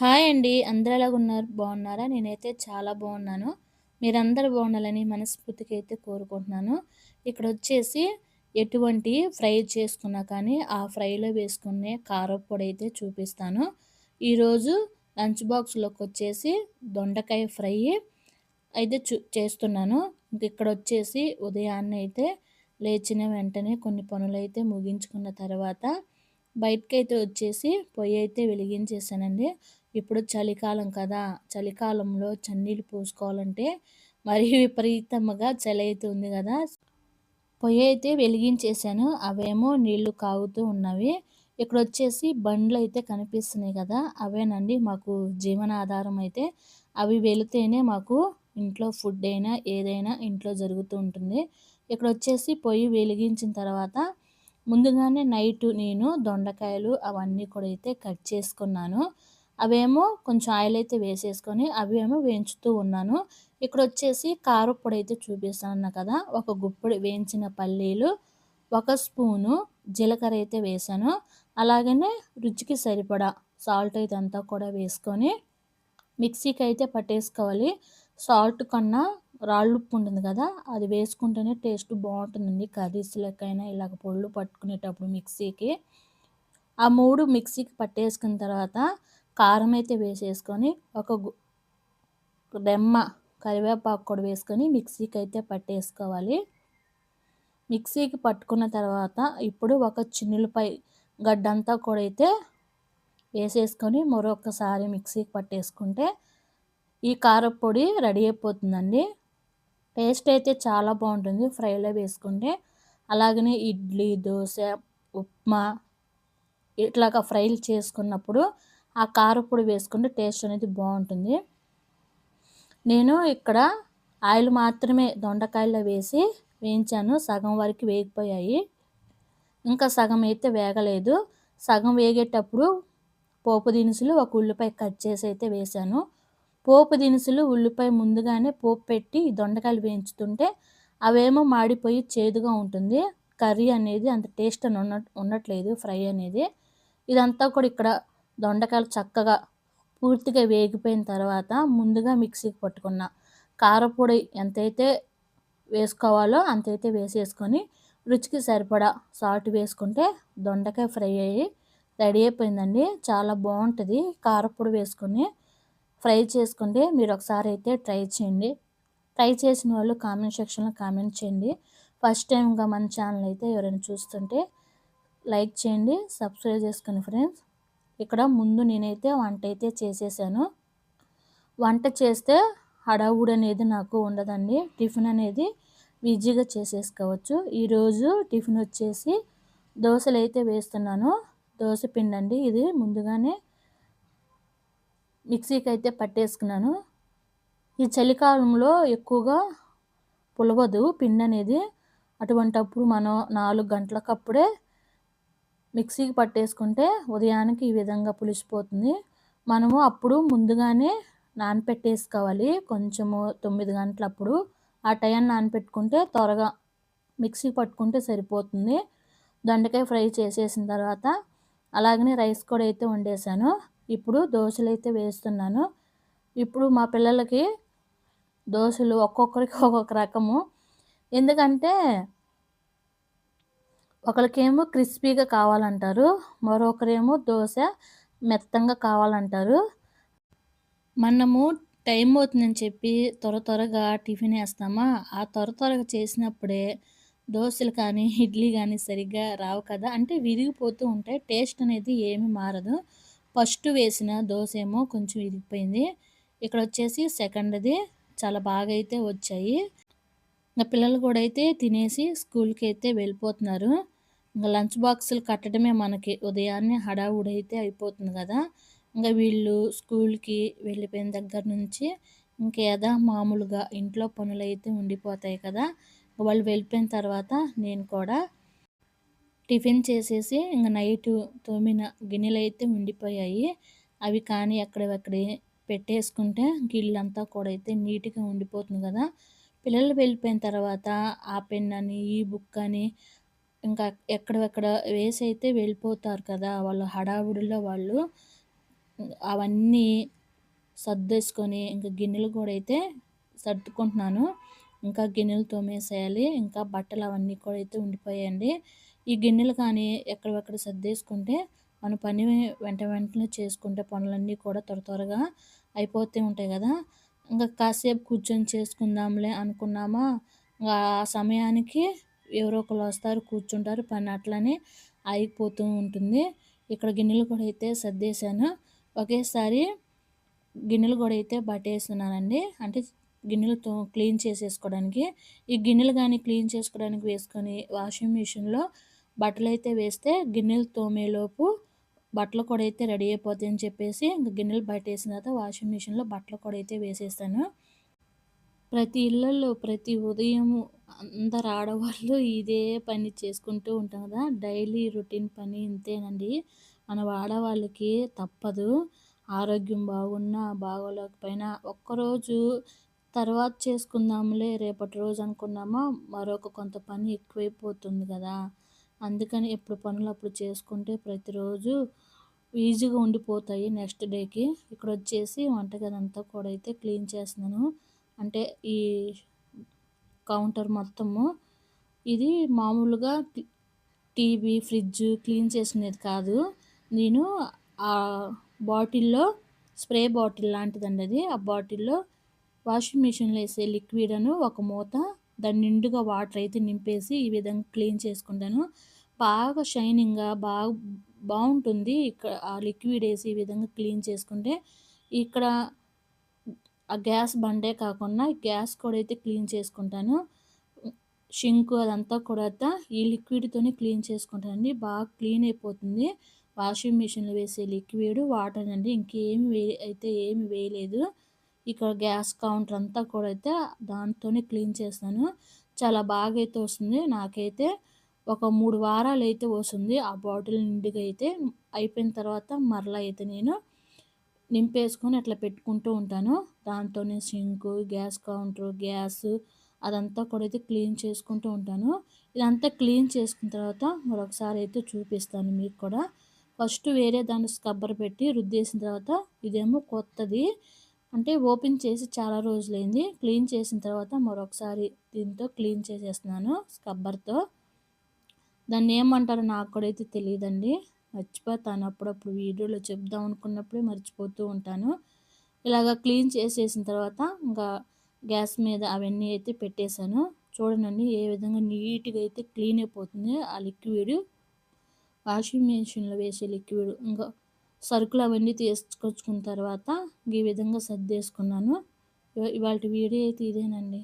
Hi అండి. ఆంధ్రాలో ఉన్నారు బాగున్నారా? నేనైతే చాలా బాగున్నాను. మీరందరూ బాగుండాలని మనస్ఫూర్తికి అయితే కోరుకుంటున్నాను. ఇక్కడ వచ్చేసి ఎటువంటి ఫ్రై చేసుకున్నా కానీ, ఆ ఫ్రైలో వేసుకునే కారప్పొడి అయితే చూపిస్తాను. ఈరోజు లంచ్ బాక్స్లోకి వచ్చేసి దొండకాయ ఫ్రై అయితే చూ చేస్తున్నాను. ఇక్కడ వచ్చేసి ఉదయాన్నే అయితే లేచిన వెంటనే కొన్ని పనులైతే ముగించుకున్న తర్వాత బయటకైతే వచ్చేసి పొయ్యి అయితే వెలిగించేసానండి. ఇప్పుడు చలికాలం కదా! చలికాలంలో చన్నీళ్ళు పోసుకోవాలంటే మరీ విపరీతంగా చలి అయితే ఉంది కదా! పొయ్యి అయితే వెలిగించేసాను. అవేమో నీళ్ళు కాగుతూ ఉన్నవి. ఇక్కడ వచ్చేసి బండ్లు అయితే కనిపిస్తున్నాయి కదా! అవేనండి మాకు జీవనాధారం అయితే. అవి వెళితేనే మాకు ఇంట్లో ఫుడ్ అయినా, ఏదైనా ఇంట్లో జరుగుతూ ఉంటుంది. ఇక్కడ వచ్చేసి పొయ్యి వెలిగించిన తర్వాత ముందుగానే నైట్ నేను దొండకాయలు అవన్నీ కూడా అయితే కట్ చేసుకున్నాను. అవేమో కొంచెం ఆయిల్ అయితే వేసేసుకొని అవేమో వేయించుతూ ఉన్నాను. ఇక్కడ వచ్చేసి కారప్పొడి అయితే చూపిస్తాను కదా! ఒక గుప్పెడు వేయించిన పల్లీలు, ఒక స్పూను జీలకర్ర అయితే వేశాను. అలాగనే రుచికి సరిపడా సాల్ట్ అయితే అంతా కూడా వేసుకొని మిక్సీకి అయితే పట్టేసుకోవాలి. సాల్ట్ కన్నా రాళ్ళుప్పు ఉంటుంది కదా! అది వేసుకుంటేనే టేస్ట్ బాగుంటుందండి. కర్రీస్ లెక్కైనా ఇలాగ పొళ్ళు పట్టుకునేటప్పుడు మిక్సీకి. ఆ మూడు మిక్సీకి పట్టేసుకున్న తర్వాత కారం అయితే వేసేసుకొని ఒక రెమ్మ కరివేపాకు కూడా వేసుకొని మిక్సీకి అయితే పట్టేసుకోవాలి. మిక్సీకి పట్టుకున్న తర్వాత ఇప్పుడు ఒక చిన్నులపై గడ్డంతా కూడా అయితే వేసేసుకొని మరొకసారి మిక్సీకి పట్టేసుకుంటే ఈ కారపొడి రెడీ అయిపోతుందండి. టేస్ట్ అయితే చాలా బాగుంటుంది ఫ్రైలో వేసుకుంటే. అలాగనే ఇడ్లీ, దోశ ఉప్మా ఇట్లాగా ఫ్రైలు చేసుకున్నప్పుడు ఆ కారపొడి వేసుకుంటే టేస్ట్ అనేది బాగుంటుంది. నేను ఇక్కడ ఆయిల్ మాత్రమే దొండకాయల్లో వేసి వేయించాను. సగం వరకు వేగిపోయాయి. ఇంకా సగం అయితే వేగలేదు. సగం వేగేటప్పుడు పోపు దినుసులు, ఒక ఉల్లిపాయ కట్ చేసి అయితే వేశాను. పోపు దినుసులు, ఉల్లిపాయ ముందుగానే పోపు పెట్టి దొండకాయలు వేయించుతుంటే అవేమో మాడిపోయి చేదుగా ఉంటుంది. కర్రీ అనేది అంత టేస్ట్ అని ఉన్న ఉండట్లేదు ఫ్రై అనేది. ఇదంతా కూడా ఇక్కడ దొండకాయలు చక్కగా పూర్తిగా వేగిపోయిన తర్వాత ముందుగా మిక్సీకి పట్టుకున్న కారపొడి ఎంతైతే వేసుకోవాలో అంతైతే వేసేసుకొని రుచికి సరిపడా సాల్ట్ వేసుకుంటే దొండకాయ ఫ్రై అయ్యి రెడీ అయిపోయిందండి. చాలా బాగుంటుంది కారపొడి వేసుకొని ఫ్రై చేసుకుంటే మీరు ఒకసారి అయితే ట్రై చేయండి. ట్రై చేసిన వాళ్ళు కామెంట్ సెక్షన్‌లో కామెంట్ చేయండి. ఫస్ట్ టైంగా మన ఛానల్ అయితే ఎవరైనా చూస్తుంటే లైక్ చేయండి. సబ్స్క్రైబ్ చేసుకోండి ఫ్రెండ్స్. ఇక్కడ ముందు నేనైతే వంట అయితే చేసేసాను. వంట చేస్తే హడావుడు అనేది నాకు ఉండదండి. టిఫిన్ అనేది ఈజీగా చేసేసుకోవచ్చు. ఈరోజు టిఫిన్ వచ్చేసి దోశలు అయితే వేస్తున్నాను. దోశ పిండి అండి ఇది ముందుగానే మిక్సీకి అయితే పట్టేసుకున్నాను. ఈ చలికాలంలో ఎక్కువగా పులవదు పిండి అనేది. అటువంటప్పుడు మనం నాలుగు గంటలకప్పుడే మిక్సీకి పట్టేసుకుంటే ఉదయానికి ఈ విధంగా పులిసిపోతుంది. మనము అప్పుడు ముందుగానే నానపెట్టేసుకోవాలి. కొంచెము తొమ్మిది గంటలప్పుడు ఆ టైం నానపెట్టుకుంటే త్వరగా మిక్సీకి పట్టుకుంటే సరిపోతుంది. దొండకాయ ఫ్రై చేసేసిన తర్వాత అలాగనే రైస్ కూడా అయితే వండేసాను. ఇప్పుడు దోశలు అయితే వేస్తున్నాను. ఇప్పుడు మా పిల్లలకి దోశలు ఒక్కొక్కరికి ఒక్కొక్క రకము. ఎందుకంటే ఒకరికేమో క్రిస్పీగా కావాలంటారు. మరొకరేమో దోశ మెత్తంగా కావాలంటారు. మనము టైం అవుతుందని చెప్పి త్వర త్వరగా టిఫిన్ వేస్తామా ఆ త్వర త్వరగా చేసినప్పుడే దోశలు కానీ, ఇడ్లీ కానీ సరిగ్గా రావు కదా! అంటే విరిగిపోతూ ఉంటాయి. టేస్ట్ అనేది ఏమి మారదు. ఫస్ట్ వేసిన దోశ ఏమో కొంచెం విరిగిపోయింది. ఇక్కడొచ్చేసి సెకండ్‌ది చాలా బాగా అయితే వచ్చాయి. ఇంకా పిల్లలు కూడా అయితే తినేసి స్కూల్‌కి అయితే వెళ్ళిపోతున్నారు. ఇంకా లంచ్ బాక్సులు కట్టడమే మనకి ఉదయాన్నే హడావుడి అయితే అయిపోతుంది కదా! ఇంకా వీళ్ళు స్కూల్‌కి వెళ్ళిపోయిన దగ్గర నుంచి ఇంకేదా మామూలుగా ఇంట్లో పనులైతే ఉండిపోతాయి కదా! వాళ్ళు వెళ్ళిపోయిన తర్వాత నేను కూడా టిఫిన్ చేసేసి ఇంకా నైటు తోమిన గిన్నెలు అయితే ఉండిపోయాయి. అవి కానీ ఎక్కడివక్కడే పెట్టేసుకుంటే గిళ్ళంతా కూడా అయితే నీట్‌గా ఉండిపోతుంది కదా! పిల్లలు వెళ్ళిపోయిన తర్వాత ఆ పెన్ అని, ఈ బుక్ అని ఇంకా ఎక్కడెక్కడ వేసి అయితే వెళ్ళిపోతారు కదా! వాళ్ళు హడావుడిలో వాళ్ళు అవన్నీ సర్దేసుకొని ఇంకా గిన్నెలు కూడా అయితే సర్దుకుంటున్నాను ఇంకా గిన్నెలు తోమేసేయాలి ఇంకా బట్టలు అవన్నీ కూడా అయితే ఉండిపోయాయండి ఈ గిన్నెలు కానీ ఎక్కడెక్కడ సర్దేసుకుంటే మన పని వెంట వెంటనే చేసుకుంటే పనులన్నీ కూడా త్వర త్వరగా అయిపోతూ ఉంటాయి కదా. ఇంకా కాసేపు కూర్చొని చేసుకుందాంలే అనుకున్నామా ఆ సమయానికి ఎవరో ఒకరు వస్తారు కూర్చుంటారు పని అట్లనే అయిపోతూ ఉంటుంది. ఇక్కడ గిన్నెలు కూడా అయితే సర్దేశాను. ఒకేసారి గిన్నెలు కూడా అయితే బట్టేస్తున్నానండి. అంటే గిన్నెలతో క్లీన్ చేసేసుకోవడానికి. ఈ గిన్నెలు కానీ క్లీన్ చేసుకోవడానికి వేసుకొని వాషింగ్ మిషన్లో బట్టలు అయితే వేస్తే గిన్నెలు తోమేలోపు బట్టలు కూడా అయితే రెడీ అయిపోతాయి అని చెప్పేసి ఇంకా గిన్నెలు బయట వేసిన తర్వాత వాషింగ్ మిషన్లో బట్టలు కూడా అయితే వేసేస్తాను. ప్రతి ఇళ్ళల్లో ప్రతి ఉదయం అందరు ఆడవాళ్ళు ఇదే పని చేసుకుంటూ ఉంటాం కదా డైలీ రొటీన్ పని ఇంతేనండి. మన ఆడవాళ్ళకి తప్పదు. ఆరోగ్యం బాగున్నా బాగోలేకపోయినా ఒక్కరోజు తర్వాత చేసుకుందాంలే రేపటి రోజు అనుకున్నామా మరొక కొంత పని ఎక్కువైపోతుంది కదా. అందుకని ఎప్పుడు పనులు అప్పుడు చేసుకుంటే ప్రతిరోజు ఈజీగా ఉండిపోతాయి నెక్స్ట్ డేకి. ఇక్కడ వచ్చేసి వంటగది అంతా కూడా అయితే క్లీన్ చేస్తున్నాను. అంటే ఈ కౌంటర్ మొత్తము ఇది మామూలుగా టీవీ ఫ్రిడ్జ్ క్లీన్ చేసుకునేది కాదు. నేను ఆ బాటిల్లో స్ప్రే బాటిల్ లాంటిదండి అది ఆ బాటిల్లో వాషింగ్ మిషన్లో వేసే లిక్విడ్ అను ఒక మూత దాన్ని నిండుగా వాటర్ అయితే నింపేసి ఈ విధంగా క్లీన్ చేసుకుంటాను. బాగా షైనింగ్గా బాగా బాగుంటుంది ఇక్కడ ఆ లిక్విడ్ వేసి ఈ విధంగా క్లీన్ చేసుకుంటే. ఇక్కడ ఆ గ్యాస్ బండే కాకుండా గ్యాస్ కూడా అయితే క్లీన్ చేసుకుంటాను. షింక్ అదంతా కూడా ఈ లిక్విడ్తోనే క్లీన్ చేసుకుంటానండి. బాగా క్లీన్ అయిపోతుంది. వాషింగ్ మిషన్లో వేసే లిక్విడ్ వాటర్ అండి. ఇంకేమి వే అయితే ఏమి వేయలేదు. ఇక్కడ గ్యాస్ కౌంటర్ అంతా కూడా అయితే దాంతోనే క్లీన్ చేస్తాను చాలా బాగా అయితే వస్తుంది. నాకైతే ఒక మూడు వారాలు అయితే వస్తుంది. ఆ బాటిల్ నిండుగా అయితే అయిపోయిన తర్వాత మరలా అయితే నేను నింపేసుకొని అట్లా పెట్టుకుంటూ ఉంటాను. దాంతోనే సింక్ గ్యాస్ కౌంటర్ గ్యాస్ అదంతా కూడా అయితే క్లీన్ చేసుకుంటూ ఉంటాను. ఇదంతా క్లీన్ చేసుకున్న తర్వాత మరొకసారి అయితే చూపిస్తాను మీకు కూడా. ఫస్ట్ వేరే దాన్ని స్కబ్బర్ పెట్టి రుద్దేసిన తర్వాత ఇదేమో కొత్తది. అంటే ఓపెన్ చేసి చాలా రోజులైంది. క్లీన్ చేసిన తర్వాత మరొకసారి దీంతో క్లీన్ చేసేస్తున్నాను స్కబ్బర్తో దాన్ని ఏమంటారో నాకు కూడా అయితే తెలియదండి మర్చిపోతాను. అప్పుడప్పుడు వీడియోలో చెప్దాం అనుకున్నప్పుడే మర్చిపోతూ ఉంటాను. ఇలాగ క్లీన్ చేసేసిన తర్వాత ఇంకా గ్యాస్ మీద అవన్నీ అయితే పెట్టేశాను. చూడండి ఏ విధంగా నీట్గా అయితే క్లీన్ అయిపోతుంది ఆ లిక్విడ్. వాషింగ్ మిషన్లో వేసే లిక్విడ్. ఇంకా సరుకులు అవన్నీ తీసుకొచ్చుకున్న తర్వాత ఈ విధంగా సర్దేసుకున్నాను. ఇవాళ వీడియో అయితే ఇదేనండి.